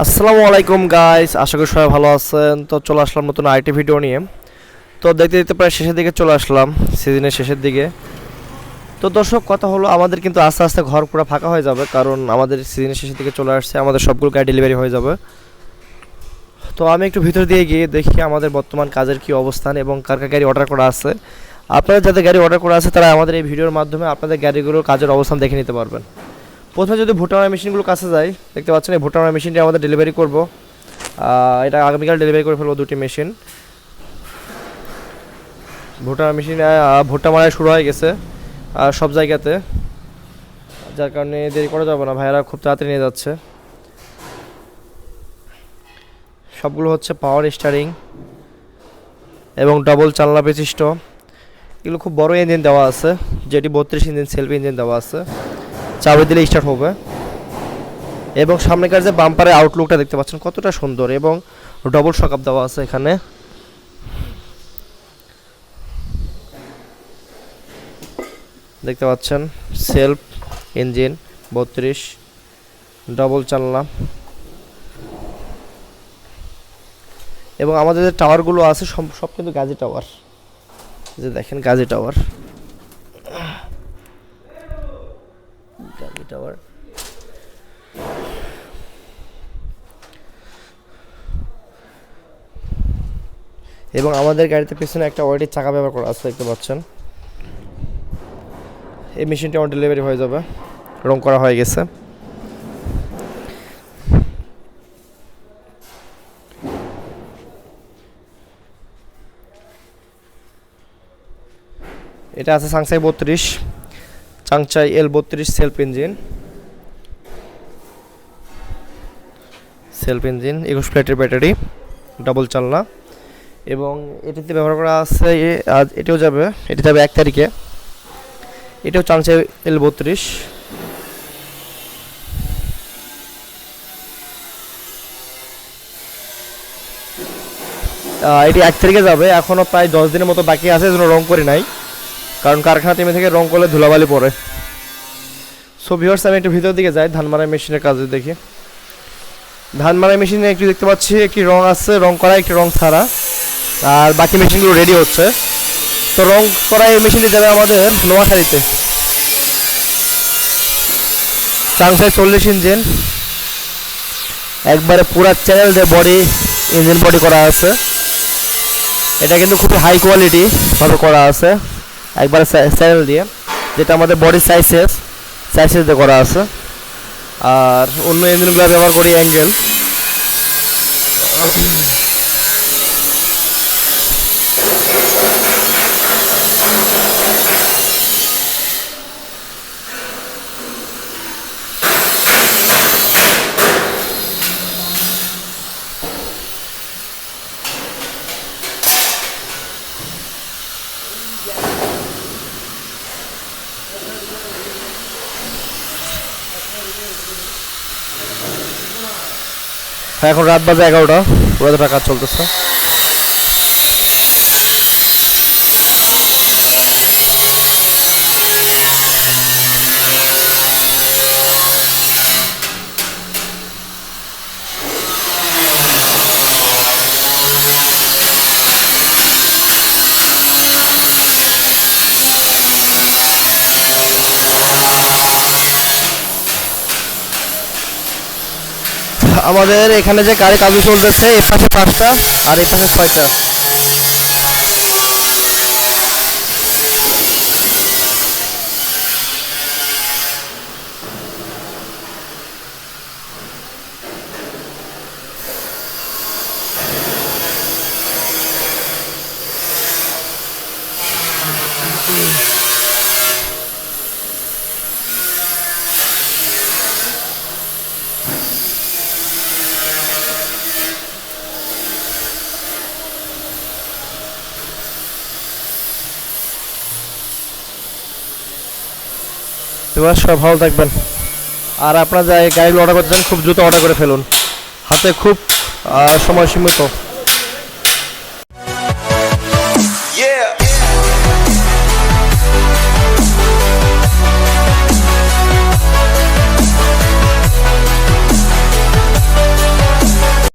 আসসালামু আলাইকুম গাইস আশা করি সবাই ভালো আছেন। তো চলে আসলাম নতুন আইটি ভিডিও নিয়ে। তো দেখতে দেখতে প্রায় শেষের দিকে চলে আসলাম সিজনের শেষের দিকে। তো দর্শক, কথা হলো, আমাদের কিন্তু আস্তে আস্তে ঘর পুরো ফাঁকা হয়ে যাবে, কারণ আমাদের সিজনের শেষের দিকে চলে আসছে, আমাদের সবগুলো গাড়ি ডেলিভারি হয়ে যাবে। তো আমি একটু ভিতর দিয়ে গিয়ে দেখি আমাদের বর্তমান কাজের কি অবস্থান এবং কার কার গাড়ি অর্ডার করা আছে। আপনারা যাদের গাড়ি অর্ডার করা আছে, তারা আমাদের এই ভিডিওর মাধ্যমে আপনাদের গাড়িগুলোর কাজের অবস্থান দেখে নিতে পারবেন। প্রথমে যদি ভোটার মেশিনগুলো কাছে যাই দেখতে পাচ্ছেন এই ভোটার মেশিনটি আমাদের ডেলিভারি করব। এটা আগামীকাল ডেলিভারি করে ফেলব দুটি মেশিন। ভোটার মেশিন ভোটটা মারা শুরু হয়ে গেছে সব জায়গাতে। যার কারণে দেরি করা যাবে না, ভাইয়েরা খুব তাড়াতাড়ি নিয়ে যাচ্ছে। সবগুলো হচ্ছে পাওয়ার স্টারিং এবং ডবল চালনা বিশিষ্ট। এগুলো খুব বড় ইঞ্জিন দেওয়া আছে, যেটি বত্রিশ ইঞ্জিন সেলফ ইঞ্জিন দেওয়া আছে। চাবি দিলে স্টার্ট হবে। এবং সামনেকার যে বাম্পারের আউটলুকটা দেখতে পাচ্ছেন, কতটা সুন্দর এবং ডবল শকআপ দেওয়া আছে এখানে। দেখতে পাচ্ছেন সেলফ ইঞ্জিন বত্রিশ ডবল চালনা। এবং আমাদের যে টাওয়ারগুলো আছে, সব কিন্তু গাজী টাওয়ার যে দেখেন গাজী টাওয়ার গাজী টাওয়ার এবং আমাদের গাড়িতে পিছনে একটা ওয়াইটির চাকা ব্যবহার করা আছে, দেখতে পাচ্ছেন। এই মেশিনটি আমার ডেলিভারি হয়ে যাবে। রং করা হয়ে গেছে। এটা আছে সাংসাই বত্রিশ। চাংচাই এল বত্রিশ সেলফ ইঞ্জিন। সেলফ ইঞ্জিন, একুশ প্লেটের ব্যাটারি, ডাবল চালনা। এবং এটিতে ব্যবহার করা আছে আজ এটিও যাবে, এটি যাবে এক তারিখে। এটাও চাংচাই এল বত্রিশ। এটি এক তারিখে যাবে এখনও প্রায় দশ দিনের মতো বাকি আছে, এজন্য রং করে নাই। কারণ কারখানা টিমে থেকে রং করলে ধুলাবালি পড়ে। সো ভিউয়ার্স আমি একটু ভিতর দিকে যাই ধান মারাই মেশিনের কাজে দেখি। ধান মারাই মেশিনে একটু দেখতে পাচ্ছি, একটি রং আছে, রং করা, একটি রং ছাড়া। আর বাকি মেশিনগুলো রেডি হচ্ছে। তো রং করা এই মেশিনটি যাবে আমাদের নোয়াখালীতে। সাংসাই চল্লিশ ইঞ্জিন। একবারে পুরা চ্যানেল দিয়ে বডি ইঞ্জিন বডি করা আছে। এটা কিন্তু খুবই হাই কোয়ালিটি ভাবে করা আছে। একবারে চ্যানেল দিয়ে, যেটা আমাদের বডি সাইজেস সাইজেস দিয়ে করা আছে। আর অন্য ইঞ্জিনগুলো ব্যবহার করি অ্যাঙ্গেল এখন রাত বাজে এগারোটা। পুরো টাকা চলতেছে। আমাদের এখানে যে গাড়ি কাজ চলতেছে এর পাশে পাঁচটা আর এ পাশে ছয়টা। এবার সব ভালো থাকবেন। আর আপনারা যাই গাড়িগুলো অর্ডার করতে চান, খুব দ্রুত অর্ডার করে ফেলুন। হাতে খুব সময় সীমিত।